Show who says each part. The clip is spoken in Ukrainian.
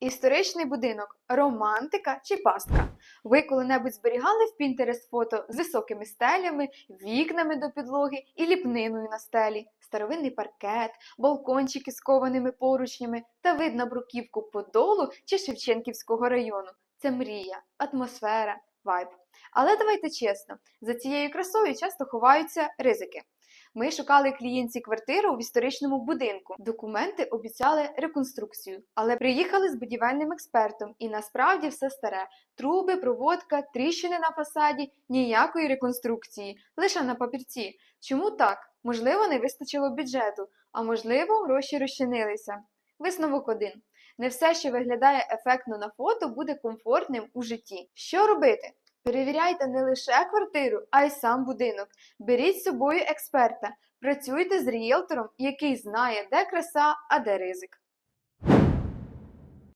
Speaker 1: Історичний будинок, романтика чи пастка. Ви коли-небудь зберігали в Pinterest фото з високими стелями, вікнами до підлоги і ліпниною на стелі, старовинний паркет, балкончики з кованими поручнями та вид на бруківку Подолу чи Шевченківського району. Це мрія, атмосфера, вайб. Але давайте чесно, за цією красою часто ховаються ризики. Ми шукали клієнтці квартиру в історичному будинку. Документи обіцяли реконструкцію, але приїхали з будівельним експертом, і насправді все старе: труби, проводка, тріщини на фасаді, ніякої реконструкції, лише на папірці. Чому так? Можливо, не вистачило бюджету, а можливо, гроші розчинилися. Висновок один. Не все, що виглядає ефектно на фото, буде комфортним у житті. Що робити? Перевіряйте не лише квартиру, а й сам будинок. Беріть з собою експерта, працюйте з рієлтором, який знає, де краса, а де ризик.